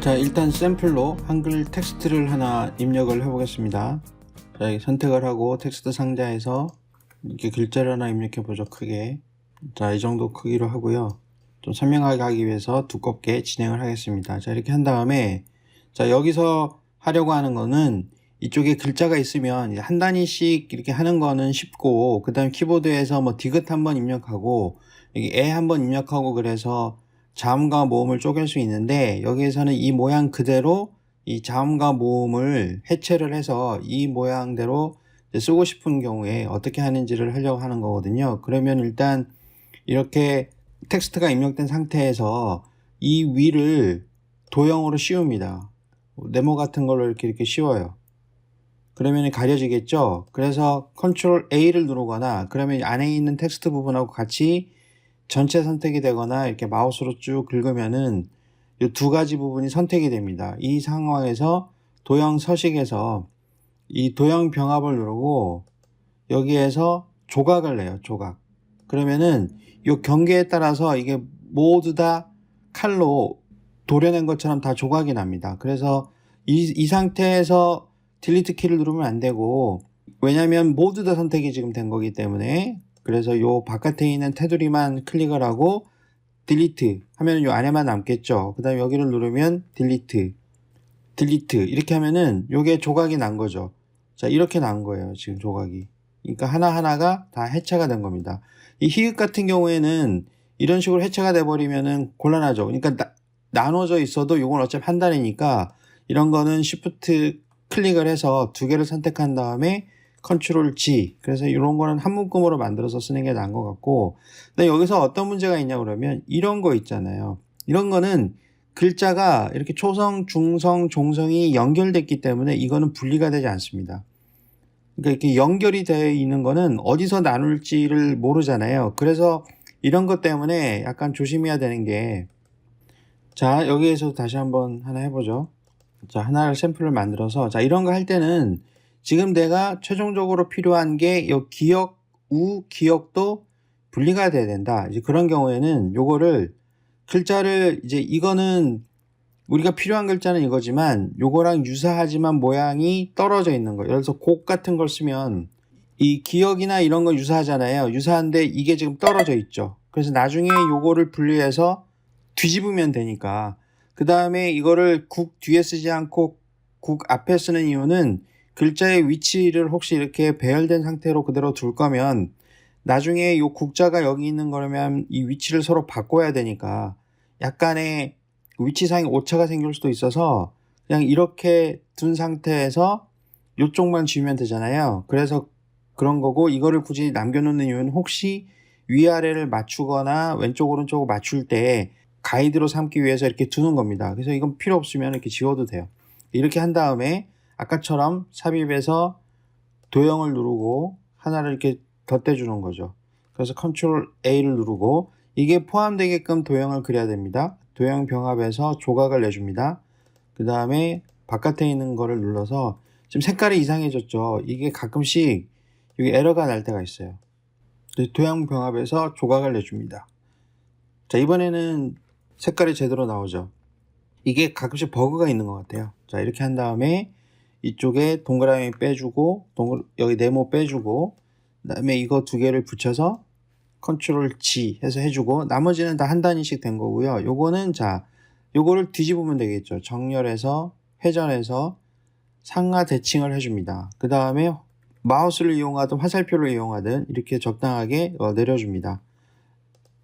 자 일단 샘플로 한글 텍스트를 하나 입력을 해 보겠습니다. 자 선택을 하고 텍스트 상자에서 이렇게 글자를 하나 입력해 보죠 크게. 자 이 정도 크기로 하고요. 좀 선명하게 하기 위해서 두껍게 진행을 하겠습니다. 자 이렇게 한 다음에 자 여기서 하려고 하는 거는 이쪽에 글자가 있으면 한 단위씩 이렇게 하는 거는 쉽고 그 다음 키보드에서 뭐 디귿 한번 입력하고 여기 에 한번 입력하고 그래서 자음과 모음을 쪼갤 수 있는데 여기에서는 이 모양 그대로 이 자음과 모음을 해체를 해서 이 모양대로 쓰고 싶은 경우에 어떻게 하는지를 하려고 하는 거거든요. 그러면 일단 이렇게 텍스트가 입력된 상태에서 이 위를 도형으로 씌웁니다. 네모 같은 걸로 이렇게 이렇게 씌워요. 그러면 가려지겠죠? 그래서 컨트롤 A를 누르거나 그러면 안에 있는 텍스트 부분하고 같이 전체 선택이 되거나 이렇게 마우스로 쭉 긁으면은 이 두 가지 부분이 선택이 됩니다. 이 상황에서 도형 서식에서 이 도형 병합을 누르고 여기에서 조각을 내요. 조각. 그러면은 이 경계에 따라서 이게 모두 다 칼로 도려낸 것처럼 다 조각이 납니다. 그래서 이, 이 상태에서 딜리트 키를 누르면 안 되고 왜냐면 모두 다 선택이 지금 된 거기 때문에 그래서 요 바깥에 있는 테두리만 클릭을 하고 딜리트 하면 요 안에만 남겠죠. 그 다음에 여기를 누르면 딜리트 딜리트 이렇게 하면은 요게 조각이 난 거죠. 자 이렇게 난 거예요. 지금 조각이. 그러니까 하나하나가 다 해체가 된 겁니다. 이 히읗 같은 경우에는 이런 식으로 해체가 돼 버리면은 곤란하죠. 그러니까 나, 나눠져 있어도 요건 어차피 한 단위니까 이런 거는 쉬프트 클릭을 해서 두 개를 선택한 다음에 컨트롤 G. 그래서 이런 거는 한 묶음으로 만들어서 쓰는 게 나은 것 같고. 근데 여기서 어떤 문제가 있냐 그러면 이런 거 있잖아요. 이런 거는 글자가 이렇게 초성, 중성, 종성이 연결됐기 때문에 이거는 분리가 되지 않습니다. 그러니까 이렇게 연결이 되어 있는 거는 어디서 나눌지를 모르잖아요. 그래서 이런 것 때문에 약간 조심해야 되는 게 자, 여기에서 다시 한번 하나 해보죠. 자, 하나를 샘플을 만들어서 자, 이런 거 할 때는 지금 내가 최종적으로 필요한 게요 기억, 우, 기억도 분리가 돼야 된다. 이제 그런 경우에는 요거를 글자를 이제 이거는 우리가 필요한 글자는 이거지만 요거랑 유사하지만 모양이 떨어져 있는 거. 예를 들어서 곡 같은 걸 쓰면 이 기억이나 이런 거 유사하잖아요. 유사한데 이게 지금 떨어져 있죠. 그래서 나중에 요거를 분리해서 뒤집으면 되니까. 그 다음에 이거를 국 뒤에 쓰지 않고 국 앞에 쓰는 이유는 글자의 위치를 혹시 이렇게 배열된 상태로 그대로 둘 거면 나중에 요 국자가 여기 있는 거라면 이 위치를 서로 바꿔야 되니까 약간의 위치상의 오차가 생길 수도 있어서 그냥 이렇게 둔 상태에서 요쪽만 지우면 되잖아요. 그래서 그런 거고 이거를 굳이 남겨놓는 이유는 혹시 위아래를 맞추거나 왼쪽 오른쪽을 맞출 때 가이드로 삼기 위해서 이렇게 두는 겁니다. 그래서 이건 필요 없으면 이렇게 지워도 돼요. 이렇게 한 다음에 아까처럼 삽입해서 도형을 누르고 하나를 이렇게 덧대주는 거죠. 그래서 컨트롤 A를 누르고 이게 포함되게끔 도형을 그려야 됩니다. 도형 병합에서 조각을 내줍니다. 그 다음에 바깥에 있는 거를 눌러서 지금 색깔이 이상해졌죠. 이게 가끔씩 여기 에러가 날 때가 있어요. 도형 병합에서 조각을 내줍니다. 자 이번에는 색깔이 제대로 나오죠. 이게 가끔씩 버그가 있는 것 같아요. 자 이렇게 한 다음에 이쪽에 동그라미 빼주고 동글, 여기 네모 빼주고 그 다음에 이거 두 개를 붙여서 컨트롤 G 해서 해주고 나머지는 다 한 단위씩 된 거고요. 요거는 자 요거를 뒤집으면 되겠죠. 정렬해서 회전해서 상하 대칭을 해줍니다. 그 다음에 마우스를 이용하든 화살표를 이용하든 이렇게 적당하게 어, 내려줍니다.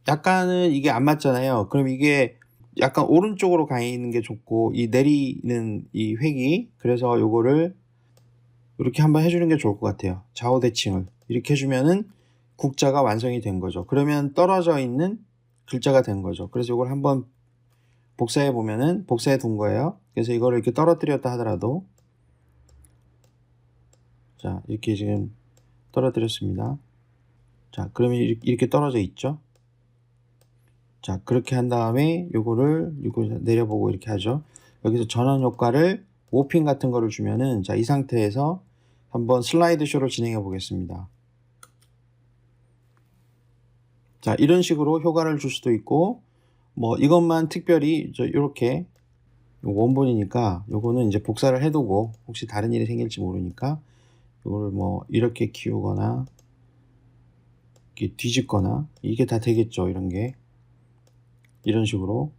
약간은 이게 안 맞잖아요. 그럼 이게 약간 오른쪽으로 가 있는 게 좋고 이 내리는 이 획이 그래서 요거를 이렇게 한번 해주는 게 좋을 것 같아요. 좌우 대칭을 이렇게 해주면은 국자가 완성이 된 거죠. 그러면 떨어져 있는 글자가 된 거죠. 그래서 이걸 한번 복사해 보면은 복사해 둔 거예요. 그래서 이거를 이렇게 떨어뜨렸다 하더라도 자 이렇게 지금 떨어뜨렸습니다. 자 그러면 이렇게 떨어져 있죠. 자 그렇게 한 다음에 요거를 요거 내려보고 이렇게 하죠. 여기서 전원 효과를 오핀 같은 거를 주면은 자 이 상태에서 한번 슬라이드 쇼를 진행해 보겠습니다. 자 이런 식으로 효과를 줄 수도 있고 뭐 이것만 특별히 저 이렇게 원본이니까 요거는 이제 복사를 해두고 혹시 다른 일이 생길지 모르니까 요거를 뭐 이렇게 키우거나 이렇게 뒤집거나 이게 다 되겠죠 이런 게 이런 식으로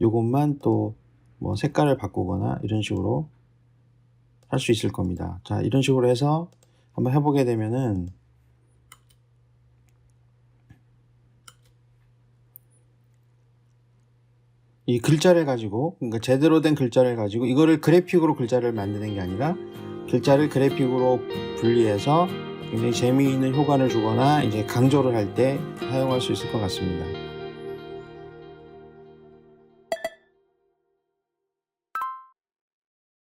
요것만 또 뭐 색깔을 바꾸거나 이런 식으로 할 수 있을 겁니다 자 이런 식으로 해서 한번 해보게 되면은 이 글자를 가지고 그러니까 제대로 된 글자를 가지고 이거를 그래픽으로 글자를 만드는 게 아니라 글자를 그래픽으로 분리해서 굉장히 재미있는 효과를 주거나 이제 강조를 할 때 사용할 수 있을 것 같습니다.